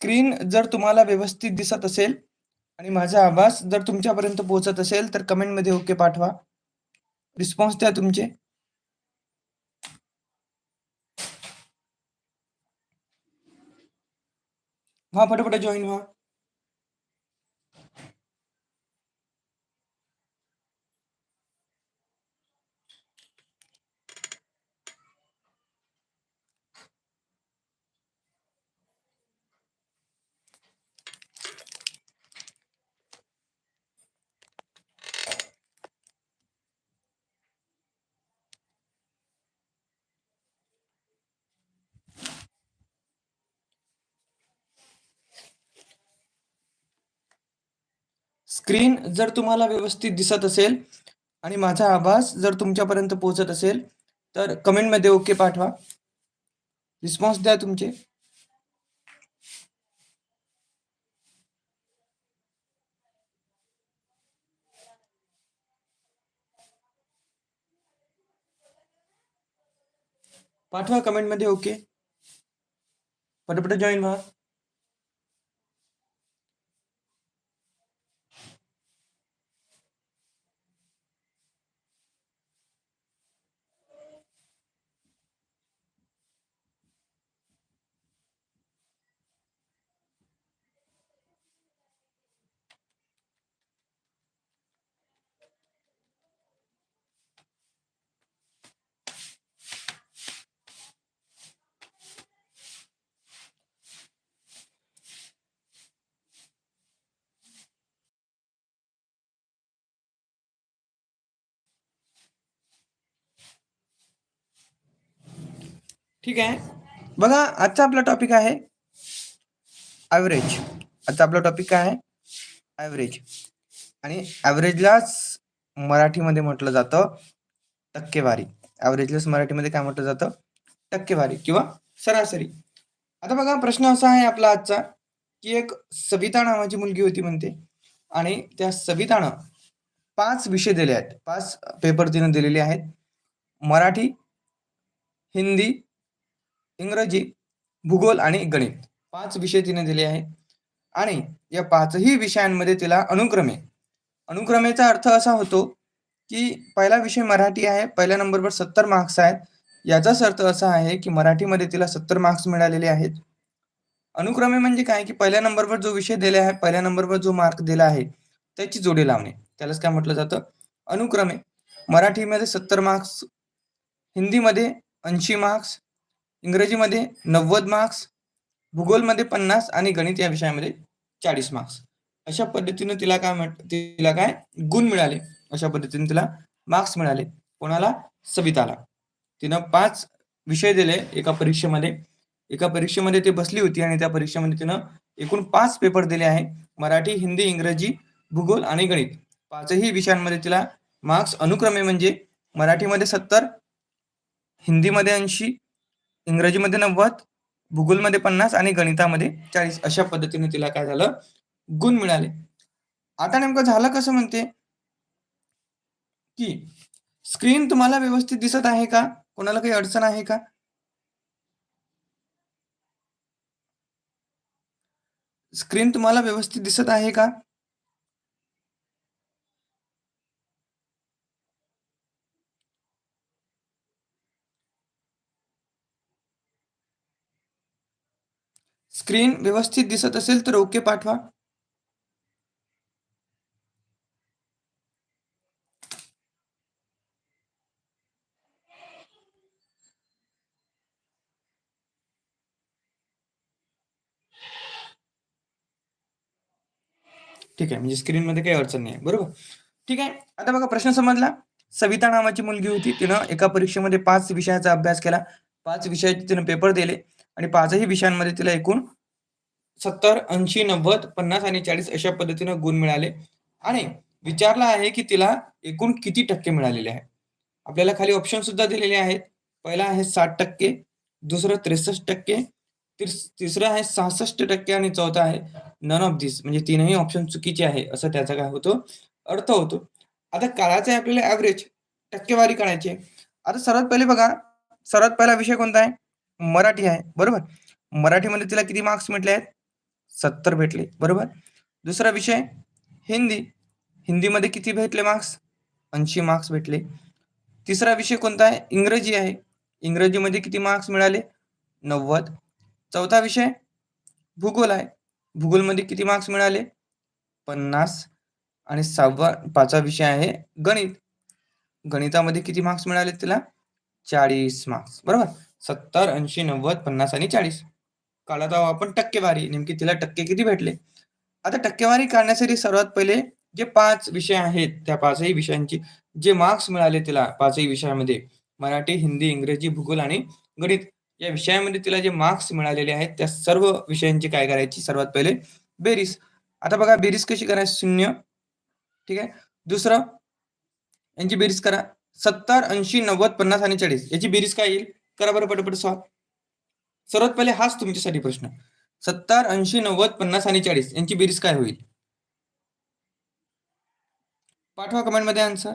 Screen जर तुम्हाला व्यवस्थित दिसत असेल आणि माझा आवाज जर तुमच्यापर्यंत पोहोचत असेल तर कमेंटमध्ये ओके पाठवा. रिस्पॉन्स द्या तुमचे. व्हा फटाफट जॉईन व्हा. स्क्रीन जर तुम्हाला व्यवस्थित दिसत असेल आणि माझा आवाज जर तुमच्यापर्यंत पोहोचत असेल तर कमेंटमध्ये ओके पाठवा. रिस्पॉन्स द्या तुमचे. पाठवा कमेंटमध्ये ओके. पटपट जॉईन व्हा. ठीक आहे. बघा आजचा आपला टॉपिक आहे ॲव्हरेज आजचा आपला टॉपिक काय आहे ॲव्हरेज आणि ॲव्हरेजलाच मराठीमध्ये म्हटलं जातं टक्केवारी. ॲव्हरेजलाच मराठीमध्ये काय म्हटलं जातं? टक्केवारी किंवा सरासरी. आता बघा प्रश्न असा आहे आपला आजचा की एक सविता नावाची मुलगी होती म्हणते. आणि त्या सवितानं पाच विषय दिले आहेत. पाच पेपर तिनं दिलेले आहेत. मराठी हिंदी इंग्रजी भूगोल आणि गणित. पाच विषय तिने दिले आहे आणि या पाचही विषयांमध्ये तिला अनुक्रमे. अनुक्रमेचा अर्थ असा होतो की पहिला विषय मराठी आहे पहिल्या नंबरवर सत्तर मार्क्स आहेत. याचाच अर्थ असा आहे की मराठीमध्ये तिला सत्तर मार्क्स मिळालेले आहेत. अनुक्रमे म्हणजे काय? की पहिल्या नंबरवर जो विषय दिला आहे पहिल्या नंबरवर जो मार्क दिला आहे त्याची जोडी लावणे. त्यालाच काय म्हटलं जातं? अनुक्रमे. मराठीमध्ये सत्तर मार्क्स हिंदीमध्ये ऐंशी मार्क्स इंग्रजीमध्ये नव्वद मार्क्स भूगोलमध्ये पन्नास आणि गणित या विषयामध्ये चाळीस मार्क्स अशा पद्धतीने तिला काय म्हट तिला काय गुण मिळाले. अशा पद्धतीने तिला मार्क्स मिळाले. कोणाला? सविताला. तिनं पाच विषय दिले एका परीक्षेमध्ये. एका परीक्षेमध्ये ती बसली होती आणि त्या परीक्षेमध्ये तिनं एकूण पाच पेपर दिले आहे. मराठी हिंदी इंग्रजी भूगोल आणि गणित. पाचही विषयांमध्ये तिला मार्क्स अनुक्रमे म्हणजे मराठीमध्ये सत्तर हिंदीमध्ये ऐंशी इंग्रजीमध्ये नव्वद भूगोलमध्ये पन्नास आणि गणितामध्ये चाळीस. अशा पद्धतीने तिला काय झालं? गुण मिळाले. आता नेमकं झालं कसं म्हणते? की स्क्रीन तुम्हाला व्यवस्थित दिसत आहे का? कोणाला काही अडचण आहे का? स्क्रीन तुम्हाला व्यवस्थित दिसत आहे का? स्क्रीन व्यवस्थित दिसत असेल तर ओके पाठवा. ठीक आहे म्हणजे स्क्रीन मध्ये काही अडचण नाही बरोबर? ठीक आहे आता बघा प्रश्न समजला. सविता नावाची मुलगी होती. तिनं एका परीक्षेमध्ये पाच विषयाचा अभ्यास केला. पाच विषयाचे तिनं पेपर दिले आणि पाचही विषयांमध्ये तिला एकूण सत्तर ऐंशी नव्वद पन्नास आणि चाळीस अशा पद्धतीनं गुण मिळाले. आणि विचारला आहे की तिला एकूण किती टक्के मिळालेले आहे? आपल्याला खाली ऑप्शन सुद्धा दिलेले आहेत. पहिला आहे साठ टक्के दुसरं त्रेसष्ट टक्के तिसरं आहे सहासष्ट टक्के आणि चौथा आहे नन ऑफ दिस म्हणजे तीनही ऑप्शन चुकीचे आहे असं त्याचा काय होतो? अर्थ होतो. आता काळाचे आपल्याला ऍव्हरेज टक्केवारी काढायची आहे. आता सर्वात पहिले बघा सर्वात पहिला विषय कोणता आहे? मराठी आहे. बरोबर? मराठीमध्ये तिला किती मार्क्स मिळले आहेत? सत्तर भेटले. बरोबर? दुसरा विषय हिंदी. हिंदीमध्ये किती भेटले मार्क्स ऐंशी मार्क्स भेटले. तिसरा विषय कोणता आहे? इंग्रजी आहे. इंग्रजीमध्ये किती मार्क्स मिळाले? नव्वद. चौथा विषय भूगोल आहे. भूगोलमध्ये किती मार्क्स मिळाले? पन्नास. आणि सहावा पाचवा विषय आहे गणित. गणितामध्ये किती मार्क्स मिळाले तिला? चाळीस मार्क्स बरोबर? सत्तर ऐंशी नव्वद पन्नास आणि चाळीस. काढत आहोत आपण टक्केवारी नेमकी तिला टक्के किती भेटले? आता टक्केवारी काढण्यासाठी सर्वात पहिले जे पाच विषय आहेत त्या पाचही विषयांची जे मार्क्स मिळाले तिला पाचही विषयामध्ये मराठी हिंदी इंग्रजी भूगोल आणि गणित या विषयामध्ये तिला जे मार्क्स मिळालेले आहेत त्या सर्व विषयांची काय करायची? सर्वात पहिले बेरीज. आता बघा बेरीज कशी करायची? शून्य. ठीक आहे? दुसरं यांची बेरीज करा. सत्तर ऐंशी नव्वद पन्नास आणि चाळीस. याची बेरीज काय येईल? करा बरं पटपट सॉल्व सर्वात पहिले हाच तुमच्यासाठी प्रश्न. सत्तर ऐंशी नव्वद पन्नास आणि चाळीस यांची बेरीज काय होईल? पाठवा कमेंटमध्ये आन्सर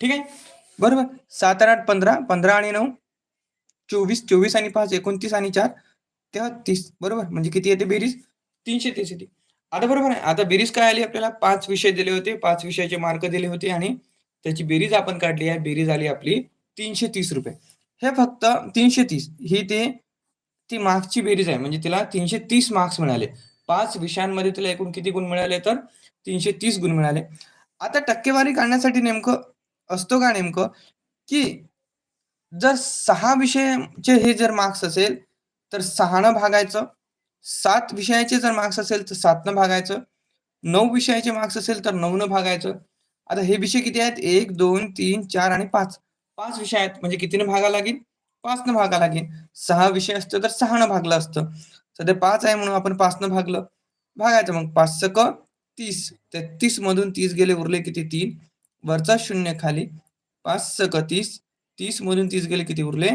ठीक आहे? बरोबर. सात आठ पंधरा पंधरा आणि नऊ चोवीस चोवीस आणि पाच एकोणतीस आणि चार तेहतीस बरोबर? म्हणजे किती येते बेरीज? तीनशे तीस येते. आता बरोबर आहे. आता बेरीज काय आली? आपल्याला पाच विषय दिले होते. पाच विषयाचे मार्क दिले होते आणि त्याची बेरीज आपण काढली आहे. बेरीज आली आपली तीनशे तीस रुपये. हे फक्त तीनशे तीस. ही ते ती मार्क्सची बेरीज आहे. म्हणजे तिला तीनशे तीस मार्क्स मिळाले. पाच विषयांमध्ये तिला एकूण किती गुण मिळाले? तर तीनशे तीस गुण मिळाले. आता टक्केवारी काढण्यासाठी नेमकं असतो का नेमकं? की जर सहा विषयाचे हे जर मार्क्स असेल तर सहानं भागायचं सात विषयाचे जर मार्क्स असेल तर सातनं भागायचं नऊ विषयाचे मार्क्स असेल तर नऊनं भागायचं. आता हे विषय किती आहेत? एक दोन तीन चार आणि पाच. पाच विषय आहेत म्हणजे कितीनं भागा लागेल पाचनं भागा लागेल सहा विषय असतं तर सहानं भागलं असतं. सध्या पाच आहे म्हणून आपण पाचनं भागलं. भागायचं मग पाच सक तीस. तर तीस मधून तीस गेले उरले किती? तीन. वरचा शून्य खाली पाच सक तीस तीस मधून तीस गेले किती उरले?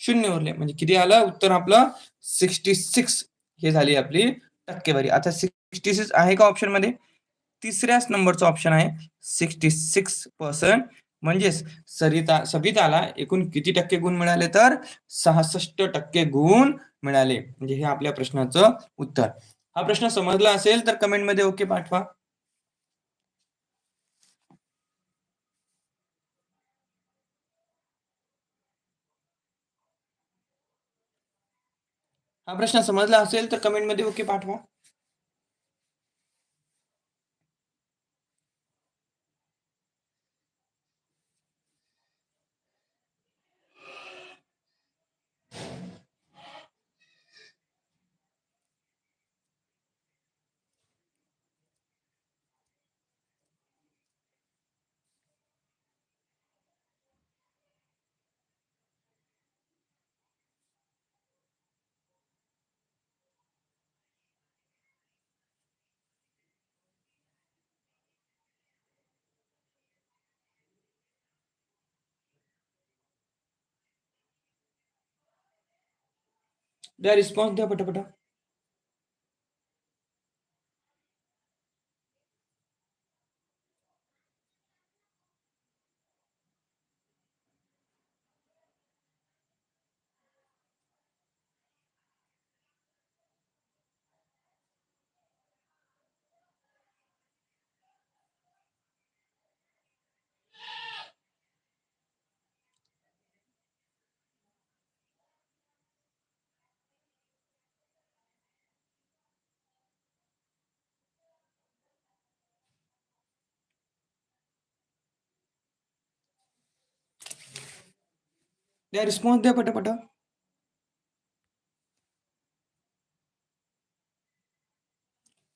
शून्य उरले. म्हणजे किती आलं? उत्तर आपलं सिक्स्टी सिक्स हे झाली आपली टक्केवारी. आता सिक्स्टी सिक्स आहे का ऑप्शनमध्ये? तिसऱ्याच नंबरचा ऑप्शन आहे सिक्स्टी सिक्स पर्सेंट म्हणजेच सरिता सविताला एकूण किती टक्के गुण मिळाले तर? सहासष्ट टक्के गुण मिळाले. म्हणजे हे आपल्या प्रश्नाचं उत्तर. हा प्रश्न समजला असेल तर कमेंटमध्ये ओके पाठवा. हा प्रश्न समजला असेल तर कमेंटमध्ये ओके पाठवा. द्या रिस्पॉन्स द्या पटापटा द्या रिस्पॉन्स द्या पटापट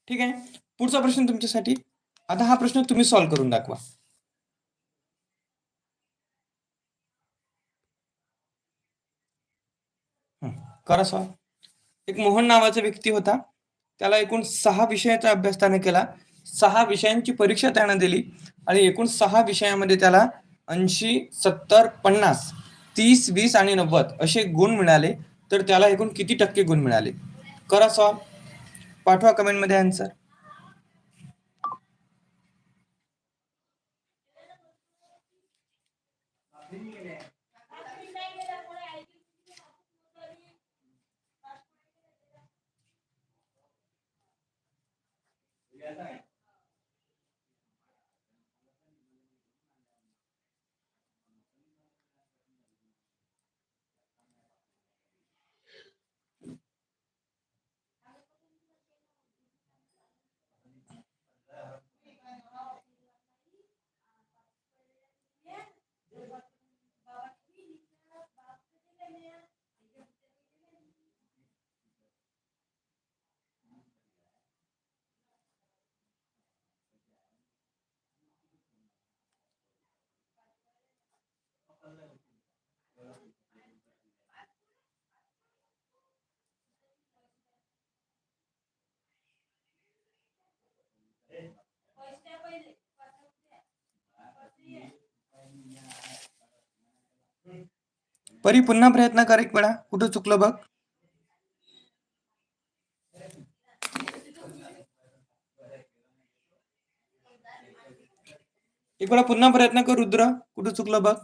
ठीक आहे. पुढचा प्रश्न तुमच्यासाठी. आता हा प्रश्न तुम्ही सॉल्व्ह करून दाखवा. करा सॉल्व एक मोहन नावाचा व्यक्ती होता. त्याला एकूण सहा विषयाचा अभ्यास त्याने केला. सहा विषयांची परीक्षा त्यानं दिली. आणि एकूण सहा विषयामध्ये त्याला ऐंशी सत्तर पन्नास तीस वीस आणि नव्वद असे गुण मिळाले तर त्याला एकूण किती टक्के गुण मिळाले? करा सॉल्व. पाठवा कमेंटमध्ये आन्सर परी पुन्हा प्रयत्न कर एक वेळा. कुठं चुकलं बघ. एक वेळा पुन्हा प्रयत्न कर रुद्र. कुठं चुकलं बघ.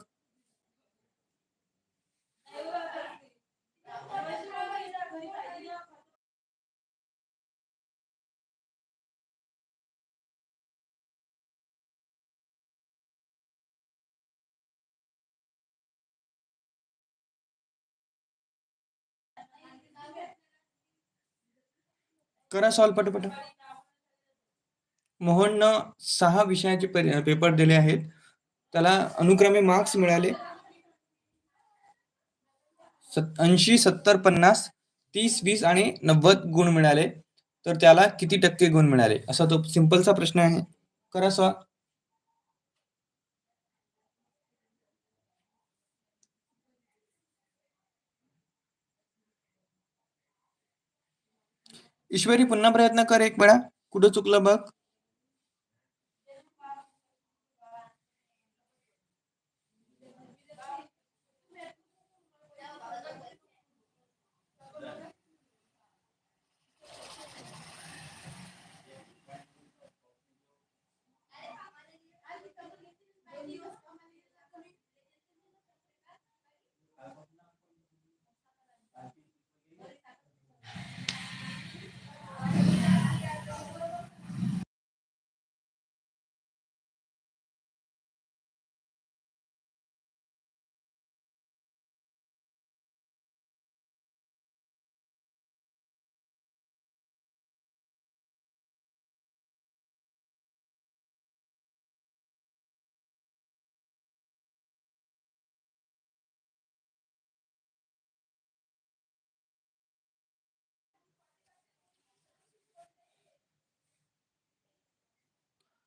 करा सॉल्व पटपट. मोहननं सहा विषयाचे पेपर दिले आहेत. त्याला अनुक्रमे मार्क्स मिळाले. ऐंशी सत्तर पन्नास तीस वीस आणि नव्वद गुण मिळाले. तर त्याला किती टक्के गुण मिळाले? असा तो सिंपलचा प्रश्न आहे. करा सॉल्व ईश्वरी पुन्हा प्रयत्न कर एक वेळा. कुठं चुकलं बघ.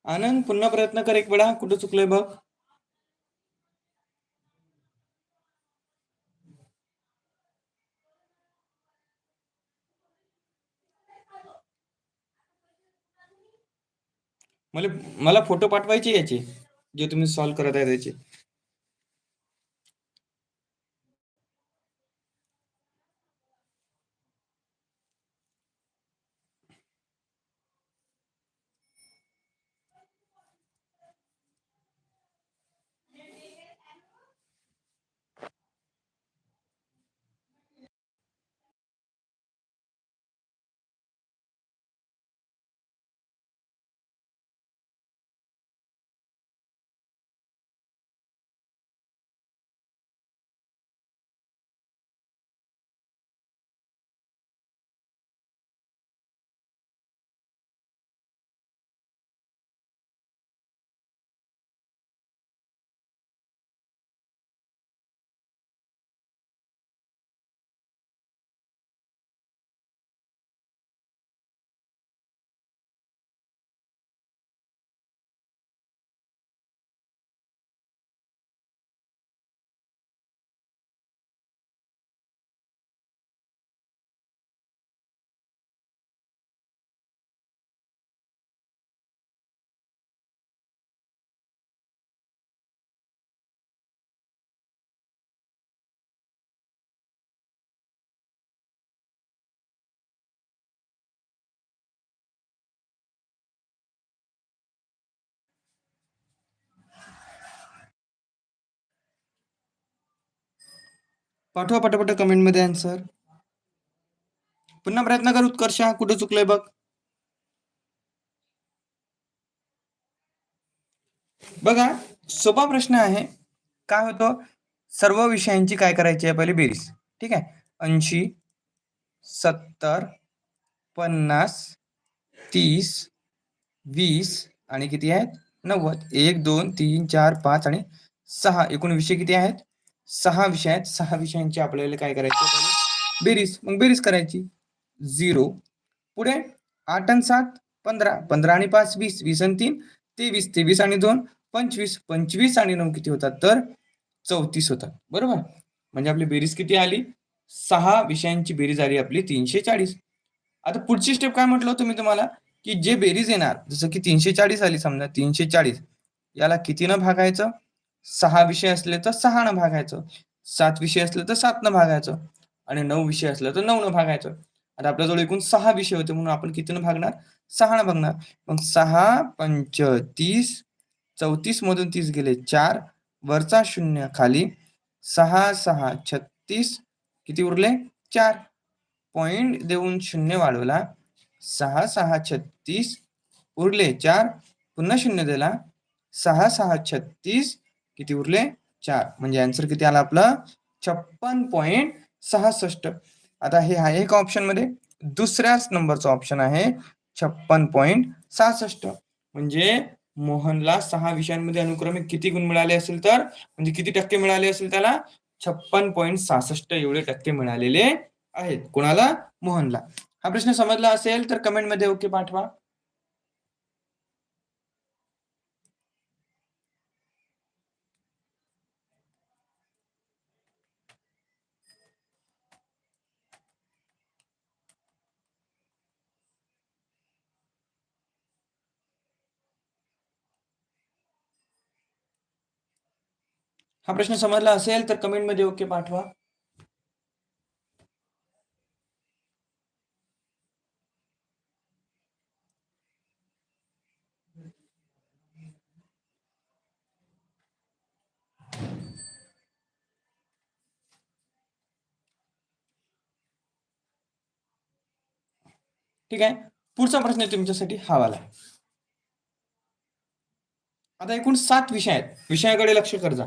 आनंद पुन्हा प्रयत्न कर एक वेळा. कुठं चुकलंय बघ. मला मला फोटो पाठवायचे याचे जे तुम्ही सॉल्व्ह करत आहे त्याचे. पाठवा पटापट कमेंटमध्ये आन्सर पुन्हा प्रयत्न कर उत्कर्ष कुठे चुकलंय बघ. बघा सोपा प्रश्न आहे. काय होतं? सर्व विषयांची काय करायची आहे? पहिले बेरीज. ठीक आहे? ऐंशी सत्तर पन्नास तीस वीस आणि किती आहेत? नव्वद. एक दोन तीन चार पाच आणि सहा. एकूण विषय किती आहेत? सहा विषय आहेत. सहा विषयांची आपल्याला काय करायचे बेरीज. मग बेरीज करायची. झिरो. पुढे आठ आणि सात पंधरा. पंधरा आणि पाच वीस. वीस आणि तीन तेवीस. तेवीस आणि दोन पंचवीस. पंचवीस आणि नऊ किती होतात? तर चौतीस होतात. बरोबर? म्हणजे आपली बेरीज किती आली? सहा विषयांची बेरीज आली आपली तीनशे चाळीस. आता पुढची स्टेप काय म्हटलं होतं मी तुम्हाला? की जे बेरीज येणार जसं की तीनशे चाळीस आली समजा तीनशे चाळीस याला कितीनं भागायचं? सहा विषय असले तर सहानं भागायचं. सात विषय असले तर सातनं भागायचं. आणि नऊ विषय असले तर नऊनं भागायचं. आता आपल्याजवळ एकूण सहा विषय होते म्हणून आपण कितीनं भागणार? सहानं भागणार. मग सहा पंच तीस चौतीस मधून तीस गेले चार. वरचा शून्य खाली. सहा सहा छत्तीस. किती उरले? चार. पॉइंट देऊन शून्य वाढवला. सहा सहा छत्तीस. उरले चार. पुन्हा शून्य दिला. सहा सहा छत्तीस. किती उरले? चार. म्हणजे आन्सर किती आला आपलं? छप्पन पॉईंट सहासष्ट. आता हे आहे एक ऑप्शनमध्ये. दुसऱ्याच नंबरचा ऑप्शन आहे छप्पन पॉईंट सहासष्ट. म्हणजे मोहनला सहा विषयांमध्ये अनुक्रमे किती गुण मिळाले असेल तर? म्हणजे किती टक्के मिळाले असेल त्याला? छप्पन पॉईंट सहासष्ट एवढे टक्के मिळालेले आहेत. कोणाला? मोहनला. हा प्रश्न समजला असेल तर कमेंटमध्ये ओके पाठवा. हा प्रश्न समजला असेल तर कमेंटमध्ये ओके पाठवा. ठीक आहे? पुढचा प्रश्न तुमच्यासाठी हा आता एकूण सात विषय आहेत. विषयाकडे लक्ष कर जा.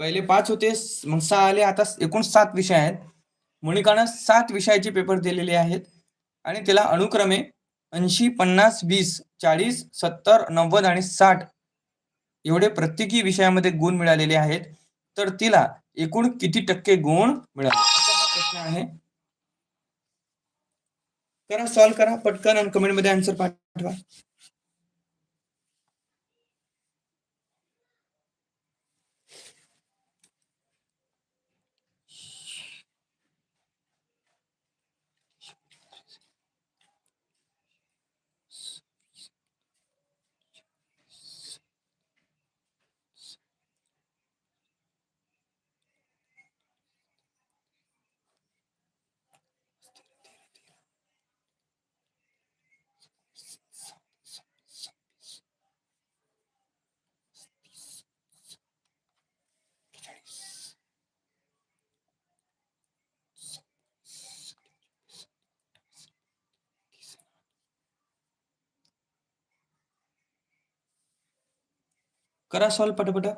पहिले पाच होते मग सहा आले. आता एकूण सात विषय आहेत. मोनिकानं सात विषयाचे पेपर दिलेले आहेत. आणि त्याला अनुक्रमे ऐंशी पन्नास वीस चाळीस सत्तर नव्वद आणि साठ एवढे प्रत्येकी विषयामध्ये गुण मिळालेले आहेत. तर तिला एकूण किती टक्के गुण मिळाले? असा हा प्रश्न आहे. करा सॉल्व करा. पटकन आणि कमेंटमध्ये आन्सर पाठवा. करा सॉल्व पटापटा.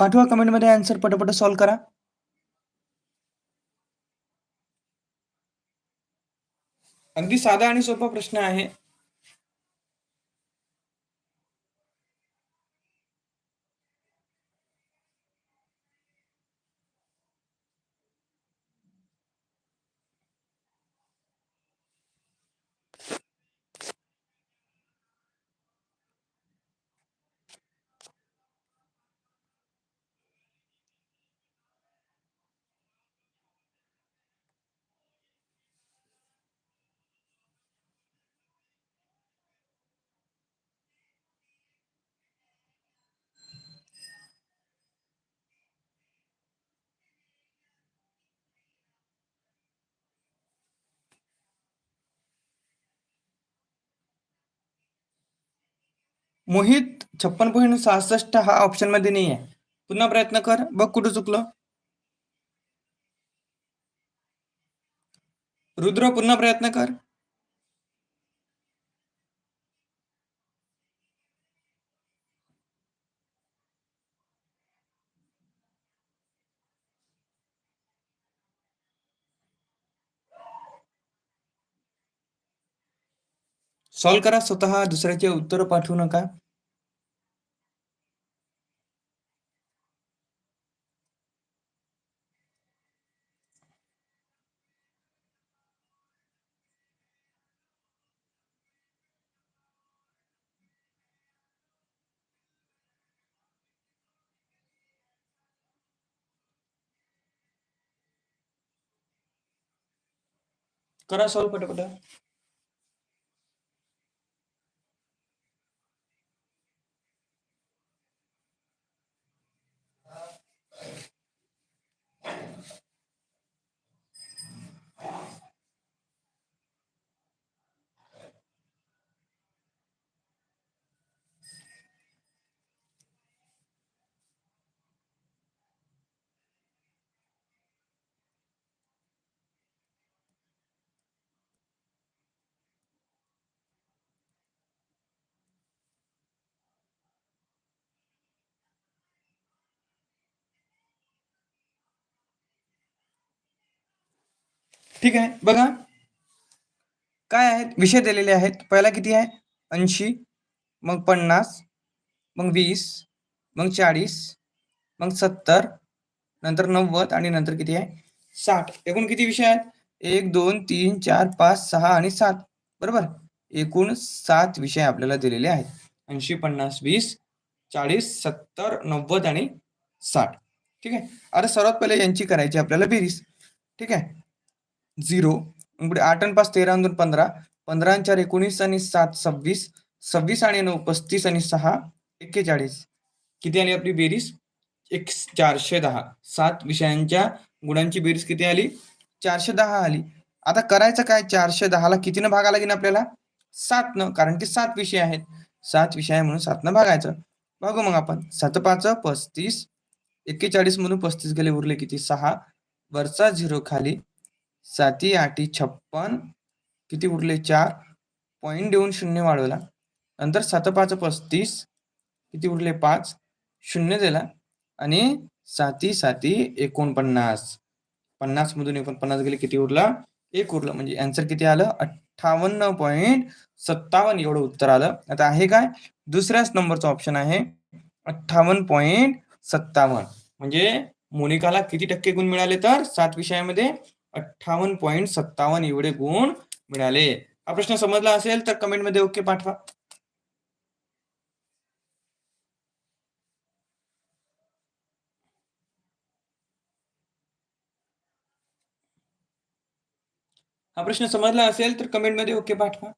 पाठवा कमेंटमध्ये आन्सर पटापट सॉल्व करा. अगदी साधा आणि सोपा प्रश्न आहे. मोहित छप्पन पॉईंट सहासष्ट हा ऑप्शनमध्ये नाही आहे पुन्हा प्रयत्न कर. बघ कुठं चुकलं. रुद्र पुन्हा प्रयत्न कर. सॉल्व करा स्वतः दुसऱ्याचे उत्तर पाठवू नका. करा सॉल्व पटापटा. ठीक आहे. बघा. काय आहेत? विषय दिलेले आहेत. पहिला किती आहे? ऐंशी मग पन्नास मग वीस मग चाळीस मग सत्तर नंतर नव्वद आणि नंतर किती आहे? साठ. एकूण किती विषय आहेत? एक दोन तीन चार पाच सहा आणि सात. बरोबर? एकूण सात विषय आपल्याला दिलेले आहेत. ऐंशी पन्नास वीस चाळीस सत्तर नव्वद आणि साठ. ठीक आहे? आता सर्वात पहिले यांची करायची आपल्याला बेरीज. ठीक आहे? झिरो. पुढे आठ आणि पाच तेरा दोन पंधरा. पंधरा आणि चार एकोणीस आणि सात सव्वीस. सव्वीस आणि नऊ पस्तीस आणि सहा एक्केचाळीस. किती आली आपली बेरीज? एक चारशे दहा. सात विषयांच्या गुणांची बेरीज किती आली? चारशे दहा आली. आता करायचं काय? चारशे दहाला कितीनं भागा लागेल आपल्याला? सातनं कारण की सात विषय आहेत. सात विषय आहे म्हणून सातनं भागायचं. बघू मग आपण. सात पाच पस्तीस. एक्केचाळीस म्हणून पस्तीस गेले उरले किती? सहा. वरचा झिरो खाली. साती आठी छप्पन किती उरले? चार. पॉईंट देऊन शून्य वाढवला. नंतर सात पाच पस्तीस किती उरले? पाच. शून्य दिला. आणि साती साती एकोणपन्नास. पन्नास मधून एकोणपन्नास गेले किती उरला? एक उरलं. म्हणजे आन्सर किती आलं? अठ्ठावन्न पॉईंट सत्तावन्न. एवढं उत्तर आलं. आता आहे काय? दुसऱ्याच नंबरचा ऑप्शन आहे. अठ्ठावन्न पॉईंट सत्तावन्न. म्हणजे मोनिकाला किती टक्के गुण मिळाले तर? सात विषयामध्ये अठ्ठावन्न पॉईंट सत्तावन्न एवढे गुण मिळाले. हा प्रश्न समजला असेल तर कमेंटमध्ये ओके पाठवा. हा प्रश्न समजला असेल तर कमेंटमध्ये ओके पाठवा.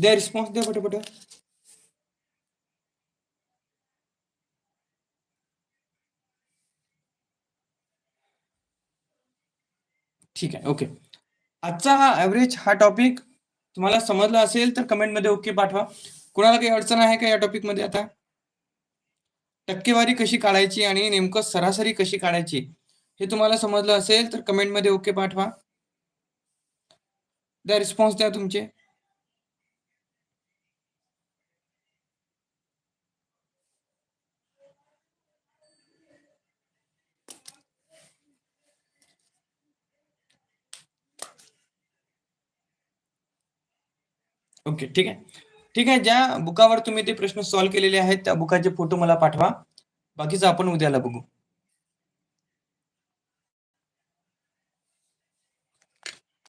द्या रिस्पॉन्स द्या पटापट ठीक आहे ओके आजचा हा ऍव्हरेज हा टॉपिक तुम्हाला समजला असेल तर कमेंटमध्ये ओके पाठवा. कुणाला काही अडचण आहे का या टॉपिकमध्ये आता? टक्केवारी कशी काढायची आणि नेमकं सरासरी कशी काढायची हे तुम्हाला समजलं असेल तर कमेंटमध्ये ओके पाठवा. द्या रिस्पॉन्स द्या तुमचे. ओके ठीक आहे. ठीक आहे ज्या बुकावर तुम्ही ते प्रश्न सॉल्व्ह केलेले आहेत त्या बुकाचे फोटो मला पाठवा. बाकीचं आपण उद्याला बघू.